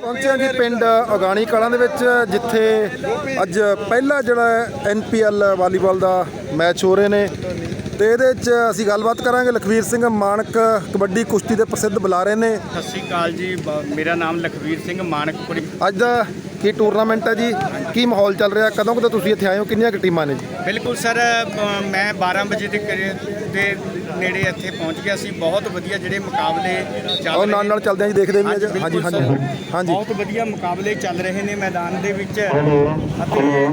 ਪਹੁੰਚੇ ਹਾਂ ਜੀ ਪਿੰਡ ਅਗਾਣੀ ਕਲਾਂ ਦੇ ਵਿੱਚ ਜਿੱਥੇ ਅੱਜ ਪਹਿਲਾ ਜਿਹੜਾ ਐਨਪੀਐਲ ਵਾਲੀਬਾਲ ਦਾ ਮੈਚ ਹੋ ਰਹੇ ਨੇ। ਤੇ ਇਹਦੇ ਵਿੱਚ ਅਸੀਂ ਗੱਲਬਾਤ ਕਰਾਂਗੇ। ਲਖਵੀਰ ਸਿੰਘ ਮਾਨਕ ਕਬੱਡੀ ਕੁਸ਼ਤੀ ਦੇ ਪ੍ਰਸਿੱਧ ਬੁਲਾਰੇ ਨੇ। ਸਤਿ ਸ਼੍ਰੀ ਅਕਾਲ ਜੀ। ਬ- ਮੇਰਾ ਨਾਮ ਲਖਵੀਰ ਸਿੰਘ ਮਾਨਕਪੁਰੀ ਅੱਜ ਦਾ ਕੀ ਟੂਰਨਾਮੈਂਟ ਹੈ ਜੀ? ਕੀ ਮਾਹੌਲ ਚੱਲ ਰਿਹਾ? ਕਦੋਂ ਕਦੋਂ ਤੁਸੀਂ ਇੱਥੇ ਆਏ ਹੋ? ਕਿੰਨੀਆਂ ਕੁ ਟੀਮਾਂ ਨੇ ਜੀ? ਬਿਲਕੁਲ ਸਰ ਮੈਂ 12 ਵਜੇ ਦੇ ਕਰੀਬ ਦੇ ਨੇੜੇ ਇੱਥੇ ਪਹੁੰਚ ਗਿਆ ਸੀ। ਬਹੁਤ ਵਧੀਆ ਜਿਹੜੇ ਮੁਕਾਬਲੇ ਚੱਲ ਆਓ ਨਾਲ ਰਹੇ ਨਾਲ ਚੱਲਦੇ ਹਾਂ ਜੀ ਦੇਖਦੇ ਵੀ ਅੱਜ ਹਾਂਜੀ ਹਾਂਜੀ। ਹਾਂਜੀ। ਬਹੁਤ ਵਧੀਆ ਮੁਕਾਬਲੇ ਚੱਲ ਰਹੇ ਨੇ ਮੈਦਾਨ ਦੇ ਵਿੱਚ। ਅਤੇ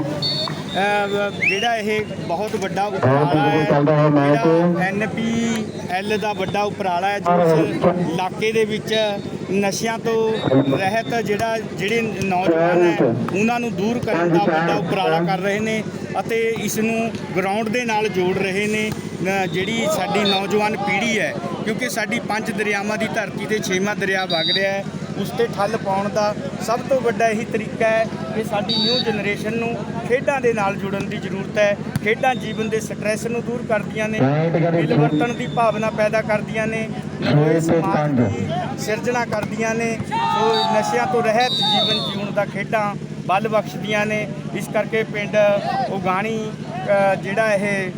ਜਿਹੜਾ ਇਹ ਬਹੁਤ ਵੱਡਾ ਉਪਰਾਲਾ ਹੈ ਜਿਹੜਾ ਐਨਪੀਐਲ ਦਾ ਵੱਡਾ ਉਪਰਾਲਾ ਹੈ ਜਿਸ ਇਲਾਕੇ ਦੇ ਵਿੱਚ ਨਸ਼ਿਆਂ ਤੋਂ ਰਹਿਤ ਜਿਹੜਾ ਜਿਹੜੇ ਨੌਜਵਾਨ ਹੈ ਉਹਨਾਂ ਨੂੰ ਦੂਰ ਕਰਨ ਦਾ ਵੱਡਾ ਉਪਰਾਲਾ ਕਰ ਰਹੇ ਨੇ ਅਤੇ ਇਸ ਨੂੰ ਗਰਾਊਂਡ ਦੇ ਨਾਲ ਜੋੜ ਰਹੇ ਨੇ ਜਿਹੜੀ ਸਾਡੀ ਨੌਜਵਾਨ ਪੀੜ੍ਹੀ ਹੈ। ਕਿਉਂਕਿ ਸਾਡੀ ਪੰਜ ਦਰਿਆਵਾਂ ਦੀ ਧਰਤੀ ਤੇ ਛੇਵਾਂ ਦਰਿਆ ਵਗ ਰਿਹਾ ਹੈ ਉਸ ਤੇ ਠੱਲ ਪਾਉਣ ਦਾ ਸਭ ਤੋਂ ਵੱਡਾ ਇਹੀ ਤਰੀਕਾ ਹੈ ਕਿ ਸਾਡੀ ਨਿਊ ਜਨਰੇਸ਼ਨ ਨੂੰ ਖੇਡਾਂ ਦੇ ਨਾਲ ਜੁੜਨ ਦੀ ਜ਼ਰੂਰਤ ਹੈ। ਖੇਡਾਂ ਜੀਵਨ ਦੇ ਸਟ੍ਰੈਸ ਨੂੰ ਦੂਰ ਕਰਦੀਆਂ ਨੇ ਮਿਲ ਵਰਤਣ ਦੀ ਭਾਵਨਾ ਪੈਦਾ ਕਰਦੀਆਂ ਨੇ ਨਵੇਂ ਸਮਾਜ ਦੀ ਸਿਰਜਣਾ ਕਰਦੀਆਂ ਨੇ, ਸੋ ਨਸ਼ਿਆਂ ਤੋਂ ਰਹਿਤ ਜੀਵਨ ਜੀਉਣ ਦਾ ਖੇਡਾਂ ਬਲ ਬਖਸ਼ਦੀਆਂ ਨੇ। ਇਸ ਕਰਕੇ ਪਿੰਡ ਉਗਾਣੀ ਜਿਹੜਾ ਇਹ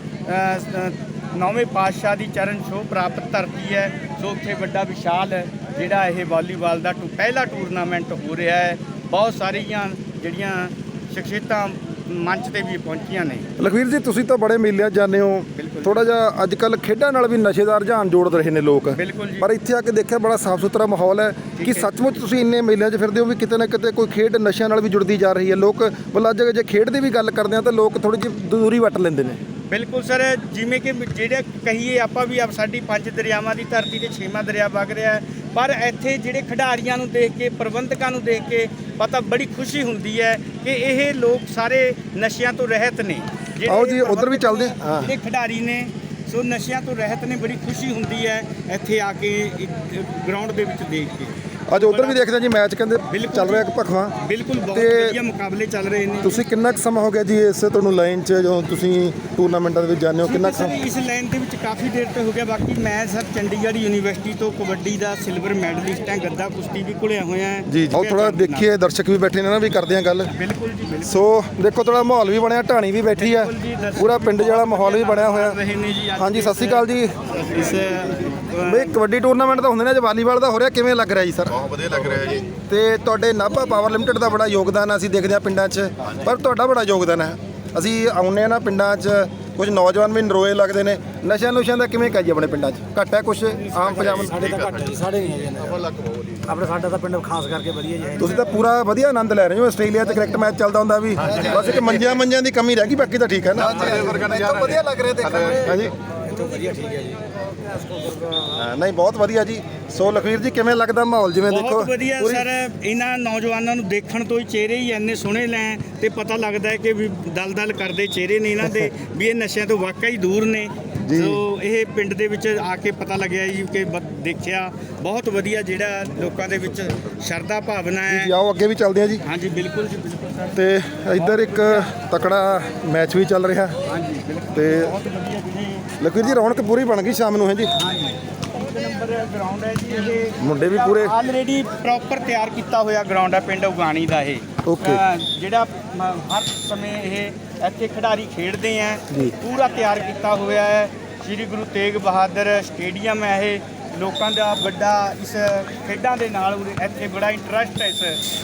ਨੌਵੇਂ ਪਾਤਸ਼ਾਹ ਦੀ ਚਰਨ ਛੋਹ ਪ੍ਰਾਪਤ ਧਰਤੀ ਹੈ, ਸੋ ਉੱਥੇ ਵੱਡਾ ਵਿਸ਼ਾਲ ਜਿਹੜਾ ਇਹ ਵਾਲੀਬਾਲ ਦਾ ਟੂ, ਪਹਿਲਾ ਟੂਰਨਾਮੈਂਟ ਹੋ ਰਿਹਾ ਹੈ। ਬਹੁਤ ਸਾਰੀਆਂ ਜਿਹੜੀਆਂ ਸ਼ਖਸੀਅਤਾਂ ਮੰਚ ਤੇ ਵੀ ਪਹੁੰਚੀਆਂ ਨੇ ਲਖਵੀਰ ਜੀ ਤੁਸੀਂ ਤਾਂ ਬੜੇ ਮੇਲਿਆਂ ਜਾਂਦੇ ਹੋ ਬਿਲਕੁਲ। ਥੋੜਾ ਜਿਹਾ ਅੱਜ ਕੱਲ ਖੇਡਾਂ ਨਾਲ ਵੀ ਨਸ਼ੇ ਦਾ ਰੁਝਾਨ ਜੋੜ ਰਹੇ ਨੇ ਲੋਕ ਬਿਲਕੁਲ ਜੀ। ਪਰ ਇੱਥੇ ਆ ਕੇ ਦੇਖਿਆ ਬੜਾ ਸਾਫ਼ ਸੁਥਰਾ ਮਾਹੌਲ ਹੈ ਕਿ। ਸੱਚਮੁੱਚ ਤੁਸੀਂ ਇੰਨੇ ਮੇਲਿਆਂ 'ਚ ਫਿਰਦੇ ਹੋ ਵੀ ਕਿਤੇ ਨਾ ਕਿਤੇ ਕੋਈ ਖੇਡ ਨਸ਼ਿਆਂ ਨਾਲ ਵੀ ਜੁੜਦੀ ਜਾ ਰਹੀ ਹੈ ਲੋਕ ਮਤਲਬ ਅੱਜ ਜੇ ਖੇਡ ਦੀ ਵੀ ਗੱਲ ਕਰਦੇ ਆ ਤਾਂ ਲੋਕ ਥੋੜੀ ਜਿਹੀ ਦੂਰੀ ਵੱਟ ਲੈਂਦੇ ਨੇ ਬਿਲਕੁਲ ਸਰ ਜਿਵੇਂ ਕਿ ਜਿਹੜੇ ਕਹੀਏ ਆਪਾਂ ਵੀ ਆਪ ਸਾਡੀ ਪੰਜ ਦਰਿਆਵਾਂ ਦੀ ਧਰਤੀ ਤੇ ਛੇਵਾਂ ਦਰਿਆ ਵਗ ਰਿਹਾ ਹੈ ਪਰ ਇੱਥੇ ਜਿਹੜੇ ਖਿਡਾਰੀਆਂ ਨੂੰ ਦੇਖ ਕੇ ਪ੍ਰਬੰਧਕਾਂ ਨੂੰ ਦੇਖ ਕੇ ਪਤਾ ਬੜੀ ਖੁਸ਼ੀ ਹੁੰਦੀ ਹੈ ਕਿ ਇਹ ਲੋਕ ਸਾਰੇ ਨਸ਼ਿਆਂ ਤੋਂ ਰਹਿਤ ਨੇ ਆਓ ਜੀ, ਉੱਧਰ ਵੀ ਚੱਲਦੇ ਹਾਂ। ਹਾਂ। ਜਿਹੜੇ ਖਿਡਾਰੀ ਨੇ ਸੋ ਨਸ਼ਿਆਂ ਤੋਂ ਰਹਿਤ ਨੇ ਬੜੀ ਖੁਸ਼ੀ ਹੁੰਦੀ ਹੈ ਇੱਥੇ ਆ ਕੇ ਗਰਾਊਂਡ ਦੇ ਵਿੱਚ ਦੇਖ ਕੇ ਅੱਜ ਉਧਰ ਵੀ ਦੇਖਦੇ ਹਾਂ ਜੀ ਮੈਚ ਕਹਿੰਦੇ ਚੱਲ ਰਿਹਾ। ਇੱਕ ਭਖਵਾ। ਬਿਲਕੁਲ ਬਹੁਤ ਵਧੀਆ ਮੁਕਾਬਲੇ ਚੱਲ ਰਹੇ ਨੇ। ਤੁਸੀਂ ਕਿੰਨਾ ਕੁ ਸਮਾਂ ਹੋ ਗਿਆ ਜੀ ਇਸ ਤੁਹਾਨੂੰ ਲਾਈਨ 'ਚ ਜਦੋਂ ਤੁਸੀਂ ਟੂਰਨਾਮੈਂਟਾਂ ਦੇ ਵਿੱਚ ਜਾਂਦੇ ਹੋ ਕਿੰਨਾ ਕੁ ਇਸ ਲਾਈਨ ਦੇ ਵਿੱਚ ਕਾਫੀ ਦੇਰ ਤੋਂ ਹੋ ਗਿਆ ਬਾਕੀ ਮੈਂ ਸਰ ਚੰਡੀਗੜ੍ਹ ਯੂਨੀਵਰਸਿਟੀ ਤੋਂ ਕਬੱਡੀ ਦਾ ਸਿਲਵਰ ਮੈਡਲਿਸਟ ਹਾਂ ਗੱਦਾ ਕੁਸ਼ਤੀ ਵੀ ਘੁਲਿਆ ਹੋਇਆ ਹੈ। ਜੀ ਉਹ ਥੋੜਾ ਦੇਖੀਏ ਦਰਸ਼ਕ ਵੀ ਬੈਠੇ ਨੇ ਨਾ ਵੀ ਕਰਦੇ ਆ ਗੱਲ। ਬਿਲਕੁਲ ਜੀ ਬਿਲਕੁਲ। ਸੋ ਦੇਖੋ ਥੋੜਾ ਮਾਹੌਲ ਵੀ ਬਣਿਆ ਢਾਣੀ ਵੀ ਬੈਠੀ ਆ ਪੂਰਾ ਪਿੰਡ ਜਿਹੜਾ ਮਾਹੌਲ ਵੀ ਬਣਿਆ ਹੋਇਆ। ਹਾਂਜੀ ਸਤਿ ਸ਼੍ਰੀ ਅਕਾਲ ਜੀ। ਬਈ ਕਬੱਡੀ ਟੂਰਨਾਮੈਂਟ ਤਾਂ ਹੁੰਦੇ ਨੇ ਅੱਜ ਵਾਲੀਬਾਲ ਦਾ ਹੋ ਰਿਹਾ ਕਿਵੇਂ ਲੱਗ ਰਿਹਾ ਜੀ ਸਰ? ਬਹੁਤ ਵਧੀਆ ਲੱਗ ਰਿਹਾ ਜੀ। ਤੇ ਤੁਹਾਡੇ ਨਾਭਾ ਪਾਵਰ ਲਿਮਟਿਡ ਦਾ ਬੜਾ ਯੋਗਦਾਨ ਆ, ਅਸੀਂ ਦੇਖਦੇ ਆ ਪਿੰਡਾਂ 'ਚ। ਪਰ ਤੁਹਾਡਾ ਬੜਾ ਯੋਗਦਾਨ ਹੈ ਅਸੀਂ ਆਉਂਦੇ ਆ ਨਾ ਪਿੰਡਾਂ 'ਚ ਕੁਝ ਨੌਜਵਾਨ ਵੀ ਨਰੋਏ ਲੱਗਦੇ ਨੇ। ਨਸ਼ਿਆਂ ਨੁਸ਼ਿਆਂ ਦਾ ਕਿਵੇਂ ਕਹੀਏ ਆਪਣੇ ਪਿੰਡਾਂ 'ਚ? ਘੱਟ ਹੈ ਕੁਝ ਆਮ ਪੰਜਾਬ ਸਾਡੇ ਤਾਂ ਘੱਟ ਜੀ ਸਾਡੇ ਨਹੀਂ ਹੈਗੇ ਨੇ। ਆਪਣੇ ਸਾਡਾ ਤਾਂ ਪਿੰਡ ਖਾਸ ਕਰਕੇ ਵਧੀਆ ਜੀ ਹੈ। ਤੁਸੀਂ ਤਾਂ ਪੂਰਾ ਵਧੀਆ ਆਨੰਦ ਲੈ ਰਹੇ ਹੋ ਆਸਟ੍ਰੇਲੀਆ 'ਚ ਕ੍ਰਿਕਟ ਮੈਚ ਚੱਲਦਾ ਹੁੰਦਾ ਵੀ। ਬਸ ਇੱਕ ਮੰਜਿਆਂ ਮੰਜਿਆਂ ਦੀ ਕਮੀ ਰਹਿ ਗਈ ਬਾਕੀ ਤਾਂ ਠੀਕ ਹੈ ਨਾ। ਵਧੀਆ ਲੱਗ ਰਿਹਾ ਦੇਖਣ ਨੂੰ। ਹਾਂਜੀ। ਇੱਥੋਂ ਵਧੀਆ ਠੀਕ ਹੈ ਜੀ। ਹਾਂ, ਨਹੀਂ ਬਹੁਤ ਵਧੀਆ ਜੀ ਸੋ ਲਖਵੀਰ ਜੀ ਕਿਵੇਂ ਲੱਗਦਾ ਮਾਹੌਲ ਜਿਵੇਂ ਦੇਖੋ ਬਹੁਤ ਵਧੀਆ ਪੂਰੀ- ਸਰ ਇਹਨਾਂ ਨੌਜਵਾਨਾਂ ਨੂੰ ਦੇਖਣ ਤੋਂ ਹੀ ਚਿਹਰੇ ਹੀ ਇੰਨੇ ਸੋਹਣੇ ਲੈ ਤੇ ਪਤਾ ਲੱਗਦਾ ਹੈ ਕਿ ਵੀ ਦਲਦਲ ਕਰਦੇ ਚਿਹਰੇ ਨੇ ਇਹਨਾਂ ਦੇ ਵੀ ਇਹ ਨਸ਼ਿਆਂ ਤੋਂ ਵਾਕਈ ਦੂਰ ਨੇ। ਸੋ ਇਹ ਪਿੰਡ ਦੇ ਵਿੱਚ ਆ ਕੇ ਪਤਾ ਲੱਗਿਆ ਜੀ ਕਿ ਬ- ਦੇਖਿਆ ਬਹੁਤ ਵਧੀਆ ਜਿਹੜਾ ਲੋਕਾਂ ਦੇ ਵਿੱਚ ਸ਼ਰਧਾ ਭਾਵਨਾ ਹੈ ਜੀ ਆਓ ਅੱਗੇ ਵੀ ਚੱਲਦੇ ਆ ਜੀ। ਹਾਂਜੀ ਬਿਲਕੁਲ ਜੀ ਬਿਲਕੁਲ ਸਰ। ਤੇ ਇੱਧਰ ਇੱਕ ਤਕੜਾ ਮੈਚ ਵੀ ਚੱਲ ਰਿਹਾ। ਹਾਂਜੀ ਬਿਲਕੁਲ। ਤੇ ਬਹੁਤ ਵਧੀਆ ਜੀ। ਲਖਵੀਰ ਜੀ ਰੌਣਕ ਪੂਰੀ ਬਣ ਗਈ ਸ਼ਾਮ ਨੂੰ ਹੈ ਜੀ? ਨੰਬਰ ਗਰਾਊਂਡ ਹੈ ਜੀ ਇਹ ਮੁੰਡੇ ਵੀ ਪੂਰੇ ਆਲਰੇਡੀ ਪ੍ਰੋਪਰ ਤਿਆਰ ਕੀਤਾ ਹੋਇਆ ਗਰਾਊਂਡ ਹੈ ਪਿੰਡ ਉਗਾਣੀ ਦਾ ਇਹ। Okay. ਜਿਹੜਾ ਮ, ਹਰ ਸਮੇਂ ਇਹ ਇੱਥੇ ਖਿਡਾਰੀ ਖੇਡਦੇ ਆ। ਪੂਰਾ ਤਿਆਰ ਕੀਤਾ ਹੋਇਆ ਹੈ। ਸ੍ਰੀ ਗੁਰੂ ਤੇਗ ਬਹਾਦਰ ਸਟੇਡੀਅਮ ਹੈ ਇਹ। ਲੋਕਾਂ ਦਾ ਵੱਡਾ ਇਸ ਖੇਡਾਂ ਦੇ ਨਾਲ ਇੱਥੇ ਬੜਾ ਇੰਟਰਸਟ ਹੈ ਇਸ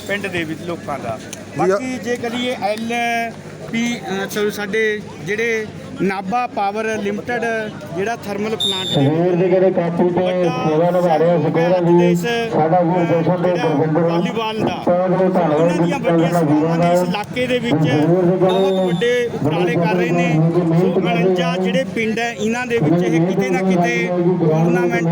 ਪਿੰਡ ਦੇ ਵਿੱਚ ਲੋਕਾਂ ਦਾ। ਬਾਕੀ ਜੇ ਕਰੀਏ ਐਲ ਪੀ ਸਾਡੇ ਜਿਹੜੇ ਨਾਭਾ ਪਾਵਰ ਲਿਮਟਿਡ ਜਿਹੜਾ ਥਰਮਲ ਪਲਾਂਟ ਸਵੇਰ ਦੇ ਜਿਹੜੇ ਕਾਪੂ ਤੇ ਸੇਵਾ ਨਿਭਾ ਰਹੇ ਸਕੂਲਾਂ ਦੀ ਸਾਡਾ ਵੀਰ ਜਸ਼ਨ ਦੇ ਗੁਰਵਿੰਦਰ ਵਾਲੀਬਾਲ ਦਾ। ਬਹੁਤ ਬਹੁਤ ਧੰਨਵਾਦ ਉਹਨਾਂ ਦੀਆਂ ਵੱਡੀਆਂ ਸੇਵਾਵਾਂ ਨੇ ਇਸ ਇਲਾਕੇ ਦੇ ਵਿੱਚ ਬਹੁਤ ਵੱਡੇ ਉਪਰਾਲੇ ਕਰ ਰਹੇ ਨੇ। ਸੋ 49 ਜਿਹੜੇ ਪਿੰਡ ਹੈ ਇਹਨਾਂ ਦੇ ਵਿੱਚ ਇਹ ਕਿਤੇ ਨਾ ਕਿਤੇ ਟੂਰਨਾਮੈਂਟ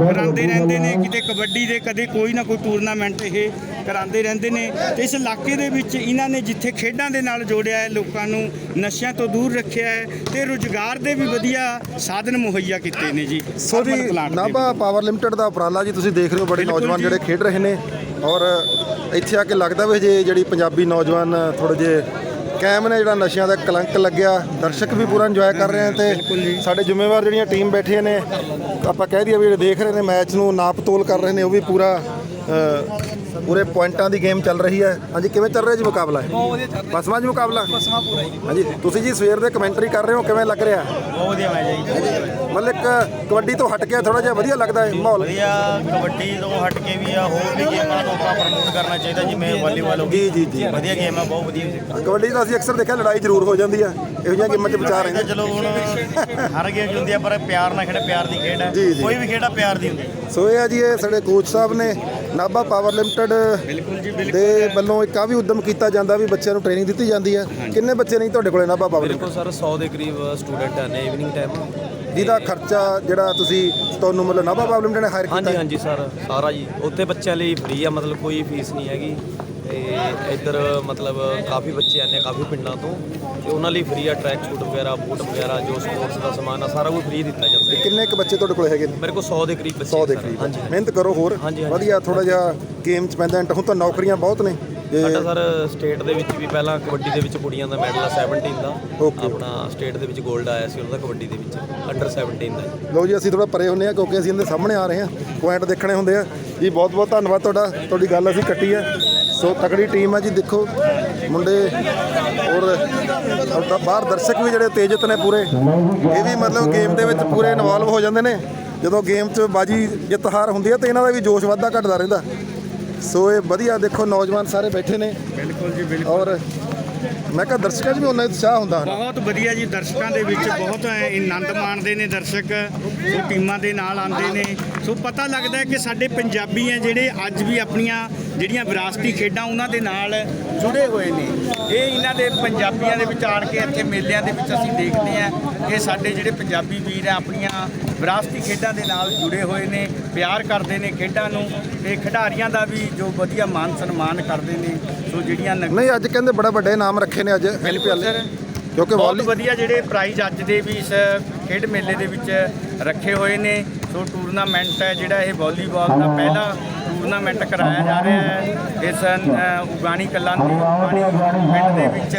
ਕਰਾਉਂਦੇ ਰਹਿੰਦੇ ਨੇ ਕਿਤੇ ਕਬੱਡੀ ਦੇ ਕਦੇ ਕੋਈ ਨਾ ਕੋਈ ਟੂਰਨਾਮੈਂਟ ਇਹ ਕਰਾਉਂਦੇ ਰਹਿੰਦੇ ਨੇ। ਤੇ ਇਸ ਇਲਾਕੇ ਦੇ ਵਿੱਚ ਇਹਨਾਂ ਨੇ ਜਿੱਥੇ ਖੇਡਾਂ ਦੇ ਨਾਲ ਜੋੜਿਆ ਹੈ ਲੋਕਾਂ ਨੂੰ ਨਸ਼ਿਆਂ ਤੋਂ ਦੂਰ ਰੱਖਿਆ ਹੈ ਤੇ ਰੁਜ਼ਗਾਰ ਦੇ ਵੀ ਵਧੀਆ ਸਾਧਨ ਮੁਹੱਈਆ ਕੀਤੇ ਨੇ ਜੀ ਸੋ ਜੀ ਨਾਭਾ ਪਾਵਰ ਲਿਮਟਿਡ ਦਾ ਉਪਰਾਲਾ ਜੀ ਤੁਸੀਂ ਦੇਖ ਰਹੇ ਹੋ ਬੜੇ ਨੌਜਵਾਨ। ਜਿਹੜੇ ਖੇਡ ਰਹੇ ਨੇ ਔਰ ਇੱਥੇ ਆ ਕੇ ਲੱਗਦਾ ਵੀ ਜੇ ਜਿਹੜੀ ਪੰਜਾਬੀ ਨੌਜਵਾਨ ਥੋੜੇ ਜੇ ਕਾਇਮ ਨੇ ਜਿਹੜਾ ਨਸ਼ਿਆਂ ਦਾ ਕਲੰਕ ਲੱਗਿਆ ਦਰਸ਼ਕ ਵੀ ਪੂਰਾ ਇੰਜੋਏ ਕਰ ਰਹੇ ਜੀ। ਤੇ ਸਾਡੇ ਜ਼ਿੰਮੇਵਾਰ ਜਿਹੜੀਆਂ ਟੀਮ ਬੈਠੀਆਂ ਨੇ ਆਪਾਂ ਕਹਿ ਦਈਏ ਵੀ ਜਿਹੜੇ ਦੇਖ ਰਹੇ ਨੇ ਮੈਚ ਨੂੰ ਨਾਪ ਤੋਲ ਕਰ ਰਹੇ ਨੇ ਉਹ ਵੀ ਪੂਰਾ ਪੂਰੇ ਪੁਆਇੰਟਾਂ ਦੀ ਗੇਮ ਚੱਲ ਰਹੀ ਹੈ। ਹਾਂਜੀ ਕਿਵੇਂ ਚੱਲ ਰਿਹਾ ਜੀ ਮੁਕਾਬਲਾ? ਬਹੁਤ ਵਧੀਆ ਚੱਲ ਬਸਮਾ ਜੀ ਮੁਕਾਬਲਾ? ਬਸਮਾ ਪੂਰਾ ਜੀ। ਹਾਂਜੀ ਤੁਸੀਂ ਜੀ ਸਵੇਰ ਦੇ ਕਮੈਂਟਰੀ ਕਰ ਰਹੇ ਹੋ ਕਿਵੇਂ ਲੱਗ ਰਿਹਾ? ਬਹੁਤ ਵਧੀਆ ਮੈਚ ਹੈ ਜੀ। ਮਤਲਬ ਕਬੱਡੀ ਤੋਂ ਹਟ ਕੇ ਥੋੜਾ ਜਿਹਾ ਵਧੀਆ ਲੱਗਦਾ ਹੈ ਮਾਹੌਲ? ਵਧੀਆ ਕਬੱਡੀ ਤੋਂ ਹਟ ਕੇ ਵੀ ਆ ਹੋਰ ਵੀ ਗੇਮਾਂ ਨੂੰ ਆਪਾਂ ਪ੍ਰਮੋਟ ਕਰਨਾ ਚਾਹੀਦਾ ਜਿਵੇਂ ਵਾਲੀਬਾਲ ਹੋ ਜੀ ਗਈ। ਜੀ ਜੀ ਵਧੀਆ ਗੇਮ ਆ ਬਹੁਤ ਵਧੀਆ ਕਬੱਡੀ ਦਾ ਅਸੀਂ ਅਕਸਰ ਦੇਖਿਆ ਲੜਾਈ ਜ਼ਰੂਰ ਹੋ ਜਾਂਦੀ ਆ। ਇਹੋ ਜਿਹੀਆਂ ਗੇਮਾਂ 'ਚ ਵਿਚਾਰ ਰਹਿੰਦੇ ਚਲੋ ਹੁਣ ਹਰ ਗੇਮ ਹੁੰਦੀ ਆ ਪਰ ਪਿਆਰ ਨਾਲ ਖੇਡ ਪਿਆਰ ਦੀ ਖੇਡ ਹੈ। ਕੋਈ ਵੀ ਖੇਡ ਆ ਪਿਆਰ ਦੀ ਹੁੰਦੀ। ਸੋ ਇਹ ਆ ਜੀ ਇਹ ਸਾਡੇ ਕੋਚ ਸਾਹਿਬ ਨੇ ਨਾਭਾ ਪਾਵਰ ਲਿਮਟਿਡ ਬਿਲਕੁਲ ਬਿਲਕੁਲ ਦੇ ਵੱਲੋਂ ਇੱਕ ਆ ਵੀ ਉਦਮ ਕੀਤਾ ਜਾਂਦਾ ਵੀ ਬੱਚਿਆਂ ਨੂੰ ਟ੍ਰੇਨਿੰਗ ਦਿੱਤੀ ਜਾਂਦੀ ਹੈ। ਕਿੰਨੇ ਬੱਚੇ ਨਹੀਂ ਤੁਹਾਡੇ ਕੋਲੇ ਨਾਭਾ ਪਾਵਰ ਮੇਰੇ ਲਿਮਟਿਡ ਕੋਲ ਸਰ 100 ਦੇ ਕਰੀਬ ਸਟੂਡੈਂਟ ਨੇ ਇਵਨਿੰਗ ਟਾਈਮ ਜਿਹਦਾ ਖਰਚਾ ਜਿਹੜਾ ਤੁਸੀਂ ਤੁਹਾਨੂੰ ਮਤਲਬ ਨਾਭਾ ਪਾਵਰ ਲਿਮਟਿਡ ਨੇ ਹਾਇਰ ਕੀਤਾ ਹਾਂਜੀ? ਹਾਂਜੀ ਸਰ ਸਾਰਾ ਜੀ। ਉੱਥੇ ਬੱਚਿਆਂ ਲਈ ਫ੍ਰੀ ਆ ਮਤਲਬ ਕੋਈ ਫੀਸ ਨਹੀਂ ਹੈਗੀ। ਤੇ ਇੱਧਰ ਮਤਲਬ ਕਾਫੀ ਬੱਚੇ ਆਉਂਦੇ ਆ ਕਾਫੀ ਪਿੰਡਾਂ ਤੋਂ ਤੇ ਉਹਨਾਂ ਲਈ ਫ੍ਰੀ ਆ ਟਰੈਕ ਸੂਟ ਵਗੈਰਾ ਬੂਟ ਵਗੈਰਾ ਜੋ ਸਪੋਰਟਸ ਦਾ ਸਮਾਨ ਆ ਸਾਰਾ ਕੁਝ ਫ੍ਰੀ ਦਿੱਤਾ ਜਾਂਦਾ। ਹੈ। ਕਿੰਨੇ ਕੁ ਬੱਚੇ ਤੁਹਾਡੇ ਕੋਲੇ ਹੈਗੇ ਨੇ? ਮੇਰੇ ਕੋਲ 100 ਦੇ ਕਰੀਬ ਬੱਚੇ 100 ਦੇ ਸਰ। ਕਰੀਬ। ਹਾਂਜੀ। ਮਿਹਨਤ ਕਰੋ ਹੋਰ। ਹਾਂਜੀ, ਹਾਂਜੀ। ਵਧੀਆ ਥੋੜਾ ਜਿਹਾ ਗੇਮ 'ਚ ਪੈਂਦਾ। ਇੰਟ ਹੁਣ ਤਾਂ ਨੌਕਰੀਆਂ ਬਹੁਤ ਨੇ। ਜੇ ਸਾਡਾ ਸਰ ਸਟੇਟ ਦੇ ਵਿੱਚ ਵੀ ਪਹਿਲਾਂ ਕਬੱਡੀ ਦੇ ਵਿੱਚ ਕੁੜੀਆਂ ਦਾ ਮੈਡਲ ਆ 17 ਦਾ। Okay. ਆਪਣਾ ਸਟੇਟ ਦੇ ਵਿੱਚ 골ਡ ਆਇਆ ਸੀ ਉਹਨਾਂ ਦਾ ਕਬੱਡੀ ਦੇ ਵਿੱਚ ਅੰਡਰ 17 ਦਾ। ਲਓ ਜੀ ਅਸੀਂ ਥੋੜਾ ਪਰੇ ਹੁੰਨੇ ਆ ਕਿਉਂਕਿ ਅਸੀਂ ਇਹਦੇ ਸਾਹਮਣੇ ਆ ਰਹੇ ਹਾਂ। ਪੁਆਇੰਟ ਦੇਖਣੇ ਹੁੰਦੇ ਆ। ਜੀ ਬਹੁਤ ਬਹੁਤ ਧੰਨਵਾਦ ਤੁਹਾਡਾ। ਤੁਹਾਡੀ ਗੱਲ ਅਸੀਂ ਕੱਟੀ ਹੈ ਸੋ ਤਕੜੀ ਟੀਮ ਹੈ ਜੀ ਦੇਖੋ ਮੁੰਡੇ ਔਰ ਔਰ ਬਾਹਰ ਦਰਸ਼ਕ ਵੀ ਜਿਹੜੇ ਤੇਜਤ ਨੇ ਪੂਰੇ ਇਹ ਵੀ ਮਤਲਬ ਗੇਮ ਦੇ ਵਿੱਚ ਪੂਰੇ ਇਨਵੋਲਵ ਹੋ ਜਾਂਦੇ ਨੇ। ਜਦੋਂ ਗੇਮ 'ਚ ਬਾਜੀ ਜਿੱਤ ਹਾਰ ਹੁੰਦੀ ਹੈ ਤੇ ਇਹਨਾਂ ਦਾ ਵੀ ਜੋਸ਼ ਵੱਧਦਾ ਘਟਦਾ ਰਹਿੰਦਾ। ਸੋ ਇਹ ਵਧੀਆ ਦੇਖੋ ਨੌਜਵਾਨ ਸਾਰੇ ਬੈਠੇ ਨੇ। ਬਿਲਕੁਲ ਜੀ ਬਿਲਕੁਲ। ਔਰ ਮੈਂ ਕਿਹਾ ਦਰਸ਼ਕਾਂ 'ਚ ਵੀ ਉਹਨਾਂ ਉਤਸ਼ਾਹ ਹੁੰਦਾ ਬਹੁਤ ਵਧੀਆ ਜੀ, ਦਰਸ਼ਕਾਂ ਦੇ ਵਿੱਚ ਬਹੁਤ ਆਨੰਦ ਮਾਣਦੇ ਨੇ ਦਰਸ਼ਕ, ਸੋ ਟੀਮਾਂ ਦੇ ਨਾਲ ਆਉਂਦੇ ਨੇ। ਸੋ ਪਤਾ ਲੱਗਦਾ ਹੈ ਕਿ ਸਾਡੇ ਪੰਜਾਬੀ ਆ ਜਿਹੜੇ ਅੱਜ ਵੀ ਆਪਣੀਆਂ ਜਿਹੜੀਆਂ ਵਿਰਾਸਤੀ ਖੇਡਾਂ ਉਹਨਾਂ ਦੇ ਨਾਲ ਜੁੜੇ ਹੋਏ ਨੇ। ਇਹ ਇਹਨਾਂ ਦੇ ਪੰਜਾਬੀਆਂ ਦੇ ਵਿੱਚ ਆਣ ਕੇ ਇੱਥੇ ਮੇਲਿਆਂ ਦੇ ਵਿੱਚ ਅਸੀਂ ਦੇਖਦੇ ਆ ਕਿ ਸਾਡੇ ਜਿਹੜੇ ਪੰਜਾਬੀ ਵੀਰ ਆ ਆਪਣੀਆਂ ਵਿਰਾਸਤੀ ਖੇਡਾਂ ਦੇ ਨਾਲ ਜੁੜੇ ਹੋਏ ਨੇ ਪਿਆਰ ਕਰਦੇ ਨੇ ਖੇਡਾਂ ਨੂੰ ਤੇ ਖਿਡਾਰੀਆਂ ਦਾ ਵੀ ਜੋ ਵਧੀਆ ਮਾਨ ਸਨਮਾਨ ਕਰਦੇ ਨੇ ਸੋ ਜਿਹੜੀਆਂ ਨਹੀਂ ਅੱਜ ਕਹਿੰਦੇ ਬੜਾ ਵੱਡੇ ਨਾਮ ਰੱਖੇ ਨੇ ਅੱਜ ਐਨਪੀਐਲ। ਕਿਉਂਕਿ ਬਹੁਤ ਵਾਲੀ ਵਧੀਆ ਜਿਹੜੇ ਪ੍ਰਾਈਜ਼ ਅੱਜ ਦੇ ਵੀ ਇਸ ਖੇਡ ਮੇਲੇ ਦੇ ਵਿੱਚ ਰੱਖੇ ਹੋਏ ਨੇ ਸੋ ਟੂਰਨਾਮੈਂਟ ਹੈ ਜਿਹੜਾ ਇਹ ਵਾਲੀਬਾਲ ਦਾ ਪਹਿਲਾ ਟੂਰਨਾਮੈਂਟ ਕਰਾਇਆ ਜਾ ਰਿਹਾ ਹੈ। ਇਸ ਉਗਾਣੀ ਕਲਾਂ ਦੇ ਉਗਾਣੀ ਪਿੰਡ ਦੇ ਵਿੱਚ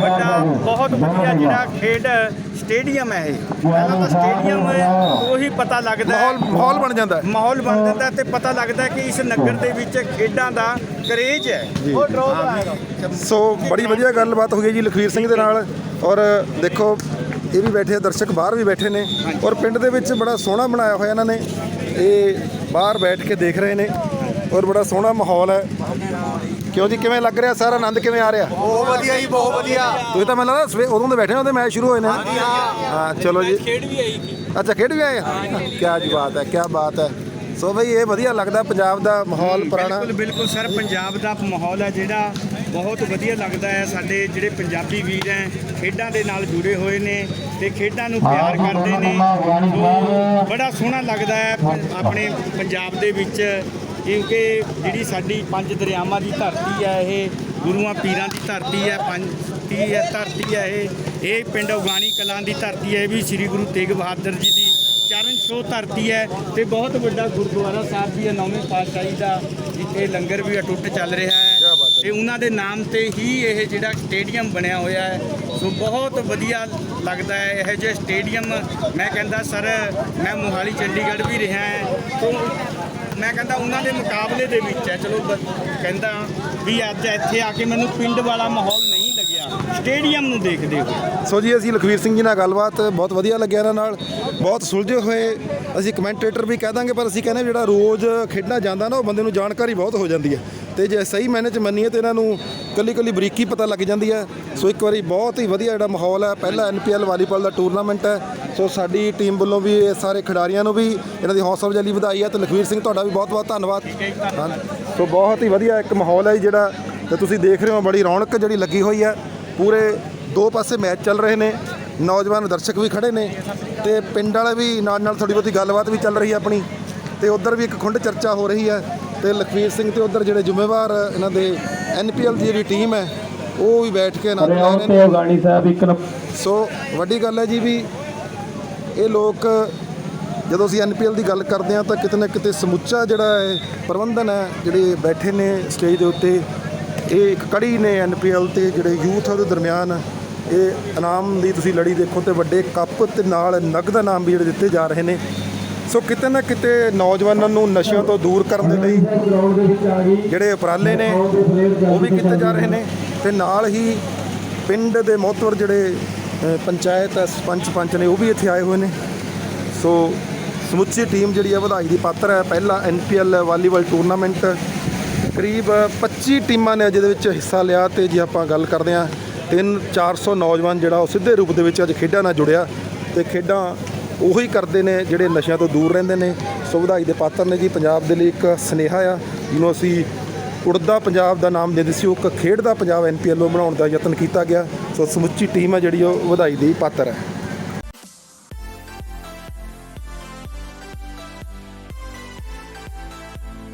ਵੱਡਾ ਬਹੁਤ ਵਧੀਆ ਜਿਹੜਾ ਖੇਡ ਸਟੇਡੀਅਮ ਹੈ ਇਹ। ਪਹਿਲਾਂ ਤਾਂ ਸਟੇਡੀਅਮ ਉਹੀ ਪਤਾ ਲੱਗਦਾ ਹੈ। ਮਾਹੌਲ ਮਾਹੌਲ ਬਣ ਜਾਂਦਾ ਹੈ। ਮਾਹੌਲ ਬਣ ਜਾਂਦਾ ਤੇ ਪਤਾ ਲੱਗਦਾ ਕਿ ਇਸ ਨਗਰ ਦੇ ਵਿੱਚ ਖੇਡਾਂ ਦਾ ਕਰੇਜ ਹੈ। ਉਹ ਡਰੋ ਸੋ ਬੜੀ ਵਧੀਆ ਗੱਲਬਾਤ ਹੋ ਗਈ ਜੀ ਲਖਵੀਰ ਸਿੰਘ ਦੇ ਨਾਲ। ਔਰ ਦੇਖੋ ਇਹ ਵੀ ਬੈਠੇ ਦਰਸ਼ਕ ਬਾਹਰ ਵੀ ਬੈਠੇ ਨੇ। ਔਰ ਪਿੰਡ ਦੇ ਵਿੱਚ ਬੜਾ ਸੋਹਣਾ ਬਣਾਇਆ ਹੋਇਆ ਇਹਨਾਂ ਨੇ। ਇਹ ਬਾਹਰ ਬੈਠ ਕੇ ਦੇਖ ਰਹੇ ਨੇ ਔਰ ਬੜਾ ਸੋਹਣਾ ਮਾਹੌਲ ਹੈ। ਕਿਉਂ ਜੀ? ਕਿਵੇਂ ਲੱਗ ਰਿਹਾ? ਸਾਰਾ ਆਨੰਦ ਕਿਵੇਂ ਆ ਰਿਹਾ? ਬਹੁਤ ਵਧੀਆ ਜੀ ਬਹੁਤ ਵਧੀਆ। ਤੁਸੀਂ ਤਾਂ ਮੈਨੂੰ ਲੱਗਦਾ ਸਵੇ ਉਦੋਂ ਦੇ ਬੈਠੇ ਹੋ ਉਹਦੇ ਮੈਚ ਸ਼ੁਰੂ ਹੋਏ ਨੇ। ਹਾਂ। ਚਲੋ ਜੀ। ਖੇਡ ਵੀ ਆਈ ਅੱਛਾ ਖੇਡ ਵੀ ਆਏ? ਕੀ ਜੀ ਬਾਤ ਹੈ ਕੀ ਬਾਤ ਹੈ। ਸੋ ਬਈ ਇਹ ਵਧੀਆ ਲੱਗਦਾ ਪੰਜਾਬ ਦਾ ਮਾਹੌਲ ਪੁਰਾਣਾ। ਬਿਲਕੁਲ ਬਿਲਕੁਲ ਸਰ ਪੰਜਾਬ ਦਾ ਮਾਹੌਲ ਹੈ ਜਿਹੜਾ ਬਹੁਤ ਵਧੀਆ ਲੱਗਦਾ ਹੈ। ਸਾਡੇ ਜਿਹੜੇ ਪੰਜਾਬੀ ਵੀਰ ਹੈ ਖੇਡਾਂ ਦੇ ਨਾਲ ਜੁੜੇ ਹੋਏ ਨੇ ਤੇ ਖੇਡਾਂ ਨੂੰ ਪਿਆਰ ਕਰਦੇ ਨੇ। ਬੜਾ ਸੋਹਣਾ ਲੱਗਦਾ ਹੈ ਆਪਣੇ ਪੰਜਾਬ ਦੇ ਵਿੱਚ। ਕਿਉਂਕਿ ਜਿਹੜੀ ਸਾਡੀ ਪੰਜ ਦਰਿਆਵਾਂ ਦੀ ਧਰਤੀ ਹੈ ਇਹ ਗੁਰੂਆਂ ਪੀਰਾਂ ਦੀ ਧਰਤੀ ਹੈ ਪੰਜ ਦੀ ਹੈ ਧਰਤੀ ਹੈ ਇਹ ਇਹ ਪਿੰਡ ਉਗਾਣੀ ਕਲਾਂ ਦੀ ਧਰਤੀ ਹੈ ਇਹ ਵੀ ਸ੍ਰੀ ਗੁਰੂ ਤੇਗ ਬਹਾਦਰ ਜੀ ਦੀ ਚਰਨ ਛੋਹ ਧਰਤੀ ਹੈ ਤੇ ਬਹੁਤ ਵੱਡਾ ਗੁਰਦੁਆਰਾ ਸਾਹਿਬ ਵੀ ਹੈ ਨੌਵੀਂ ਪਾਤਸ਼ਾਹੀ ਦਾ ਜਿੱਥੇ ਲੰਗਰ ਵੀ ਅਟੁੱਟ ਚੱਲ ਰਿਹਾ ਹੈ। ਤੇ ਉਹਨਾਂ ਦੇ ਨਾਮ ਤੇ ਹੀ ਇਹ ਜਿਹੜਾ ਸਟੇਡੀਅਮ ਬਣਿਆ ਹੋਇਆ ਹੈ। ਸੋ ਬਹੁਤ ਵਧੀਆ ਲੱਗਦਾ ਹੈ ਇਹ ਜਿਹੇ ਸਟੇਡੀਅਮ। ਮੈਂ ਕਹਿੰਦਾ, ਸਰ, ਮੈਂ ਮੋਹਾਲੀ, ਚੰਡੀਗੜ੍ਹ ਵੀ ਰਿਹਾ ਹਾਂ। ਤੋਂ ਮੈਂ ਕਹਿੰਦਾ, ਉਹਨਾਂ ਦੇ ਮੁਕਾਬਲੇ ਦੇ ਵਿੱਚ ਹੈ। ਚਲੋ, ਬ- ਕਹਿੰਦਾ ਵੀ ਅੱਜ ਇੱਥੇ ਆ ਕੇ ਮੈਨੂੰ ਪਿੰਡ ਵਾਲਾ ਮਾਹੌਲ ਸਟੇਡੀਅਮ ਨੂੰ ਦੇਖਦੇ ਹੋਏ ਸੋ ਜੀ ਅਸੀਂ ਲਖਵੀਰ ਸਿੰਘ ਜੀ ਨਾਲ ਗੱਲਬਾਤ ਬਹੁਤ ਵਧੀਆ ਲੱਗਿਆ ਇਹਨਾਂ ਨਾਲ। ਬਹੁਤ ਸੁਲਝੇ ਹੋਏ। ਅਸੀਂ ਕਮੈਂਟੇਟਰ ਵੀ ਕਹਿ ਦਾਂਗੇ ਪਰ ਅਸੀਂ ਕਹਿੰਦੇ ਜਿਹੜਾ ਰੋਜ਼ ਖੇਡਣਾ ਜਾਂਦਾ ਨਾ ਉਹ ਬੰਦੇ ਨੂੰ ਜਾਣਕਾਰੀ ਬਹੁਤ ਹੋ ਜਾਂਦੀ ਹੈ। ਤੇ ਜੇ ਸਹੀ ਮਾਇਨੇ ਚ ਮੰਨੀਏ ਤੇ ਇਹਨਾਂ ਨੂੰ ਕੱਲੀ ਕੱਲੀ ਬਰੀਕੀ ਪਤਾ ਲੱਗ ਜਾਂਦੀ ਹੈ। ਸੋ ਇੱਕ ਵਾਰੀ ਬਹੁਤ ਹੀ ਵਧੀਆ ਜਿਹੜਾ ਮਾਹੌਲ ਹੈ। ਪਹਿਲਾ ਐਨਪੀਐਲ ਵਾਲੀਬਾਲ ਦਾ ਟੂਰਨਾਮੈਂਟ ਹੈ। ਸੋ ਸਾਡੀ ਟੀਮ ਵੱਲੋਂ ਵੀ ਇਹ ਸਾਰੇ ਖਿਡਾਰੀਆਂ ਨੂੰ ਵੀ ਇਹਨਾਂ ਦੀ ਹੌਸਲਾ ਅਫਜ਼ਾਈ ਵਧਾਈ ਹੈ ਤੇ ਲਖਵੀਰ ਸਿੰਘ ਤੁਹਾਡਾ ਵੀ ਬਹੁਤ ਬਹੁਤ ਧੰਨਵਾਦ। ਹਾਂ। ਸੋ ਬਹੁਤ ਹੀ ਵਧੀਆ ਇੱਕ ਮਾਹੌਲ ਹੈ ਜੀ ਜਿਹੜਾ। ਤੇ ਤੁਸੀਂ ਦੇਖ ਰਹੇ ਹੋ ਬੜੀ ਰੌਣਕ ਜਿਹੜੀ ਲੱਗੀ ਹੋਈ ਹੈ। ਪੂਰੇ ਦੋ ਪਾਸੇ ਮੈਚ ਚੱਲ ਰਹੇ ਨੇ। ਨੌਜਵਾਨ ਦਰਸ਼ਕ ਵੀ ਖੜੇ ਨੇ ਤੇ ਪਿੰਡ ਵਾਲੇ ਵੀ ਨਾਲ ਨਾਲ ਥੋੜੀ ਬਹੁਤੀ ਗੱਲਬਾਤ ਵੀ ਚੱਲ ਰਹੀ ਹੈ ਆਪਣੀ। ਤੇ ਉਧਰ ਵੀ ਇੱਕ ਖੁੰਡ ਚਰਚਾ ਹੋ ਰਹੀ ਹੈ ਤੇ ਲਖਵੀਰ ਸਿੰਘ ਤੇ ਉਧਰ ਜਿਹੜੇ ਜ਼ਿੰਮੇਵਾਰ ਇਹਨਾਂ ਦੇ ਐਨਪੀਐਲ ਦੀ ਜਿਹੜੀ ਟੀਮ ਹੈ ਉਹ ਵੀ ਬੈਠ ਕੇ ਆਨੰਦ ਲੈ ਰਹੇ ਨੇ। ਗਾਣੀ ਸਾਹਿਬ ਇੱਕ ਨੰਬਰ ਸੋ ਵੱਡੀ ਗੱਲ ਹੈ ਜੀ ਵੀ ਇਹ ਲੋਕ ਜਦੋਂ ਅਸੀਂ ਐਨਪੀਐਲ ਦੀ ਗੱਲ ਕਰਦੇ ਹਾਂ ਤਾਂ ਕਿਤੇ ਨਾ ਕਿਤੇ ਸਮੁੱਚਾ ਜਿਹੜਾ ਹੈ ਪ੍ਰਬੰਧਨ ਹੈ ਜਿਹੜੇ ਬੈਠੇ ਨੇ ਸਟੇਜ ਦੇ ਉੱਤੇ ਇਹ ਇੱਕ ਕੜੀ ਨੇ ਐਨਪੀਐਲ ਤੇ ਜਿਹੜੇ ਯੂਥ ਉਹਦੇ ਦਰਮਿਆਨ ਇਹ ਇਨਾਮ ਦੀ ਤੁਸੀਂ ਲੜੀ ਦੇਖੋ ਤੇ ਵੱਡੇ ਕੱਪ ਤੇ ਨਾਲ ਨਗਦ ਇਨਾਮ ਵੀ ਜਿਹੜੇ ਦਿੱਤੇ ਜਾ ਰਹੇ ਨੇ। ਸੋ ਕਿਤੇ ਨਾ ਕਿਤੇ ਨੌਜਵਾਨਾਂ ਨੂੰ ਨਸ਼ਿਆਂ ਤੋਂ ਦੂਰ ਕਰਨ ਦੇ ਲਈ ਜਿਹੜੇ ਉਪਰਾਲੇ ਨੇ ਉਹ ਵੀ ਕੀਤੇ ਜਾ ਰਹੇ ਨੇ ਤੇ ਨਾਲ ਹੀ ਪਿੰਡ ਦੇ ਮੋਹਤਵਰ ਜਿਹੜੇ ਪੰਚਾਇਤ ਹੈ, ਸਰਪੰਚ ਪੰਚ ਨੇ ਉਹ ਵੀ ਇੱਥੇ ਆਏ ਹੋਏ ਨੇ। ਸੋ ਸਮੁੱਚੀ ਟੀਮ ਜਿਹੜੀ ਹੈ ਵਧਾਈ ਦੀ ਪਾਤਰ ਹੈ। ਪਹਿਲਾ ਐਨਪੀਐਲ ਵਾਲੀਬਾਲ ਟੂਰਨਾਮੈਂਟ ਕਰੀਬ 25 ਟੀਮਾਂ ਨੇ ਜਿਹਦੇ ਵਿੱਚ ਹਿੱਸਾ ਲਿਆ ਤੇ ਜੇ ਆਪਾਂ ਗੱਲ ਕਰਦੇ ਹਾਂ 3 400 ਨੌਜਵਾਨ ਜਿਹੜਾ ਉਹ ਸਿੱਧੇ ਰੂਪ ਦੇ ਵਿੱਚ ਅੱਜ ਖੇਡਾਂ ਨਾਲ ਜੁੜਿਆ ਤੇ ਖੇਡਾਂ ਉਹੀ ਕਰਦੇ ਨੇ ਜਿਹੜੇ ਨਸ਼ਿਆਂ ਤੋਂ ਦੂਰ ਰਹਿੰਦੇ ਨੇ। ਸੋ ਵਧਾਈ ਦੇ ਪਾਤਰ ਨੇ ਜੀ, ਪੰਜਾਬ ਦੇ ਲਈ ਇੱਕ ਸਨੇਹਾ ਆ, ਜਿਹਨੂੰ ਅਸੀਂ ਉੜਦਾ ਪੰਜਾਬ ਦਾ ਨਾਮ ਦਿੰਦੇ ਸੀ, ਉਹ ਇੱਕ ਖੇਡ ਦਾ ਪੰਜਾਬ ਐਨਪੀਐਲ ਬਣਾਉਣ ਦਾ ਯਤਨ ਕੀਤਾ ਗਿਆ। ਸੋ ਸਮੁੱਚੀ ਟੀਮ ਹੈ ਜਿਹੜੀ ਉਹ ਵਧਾਈ ਦੀ ਪਾਤਰ ਹੈ।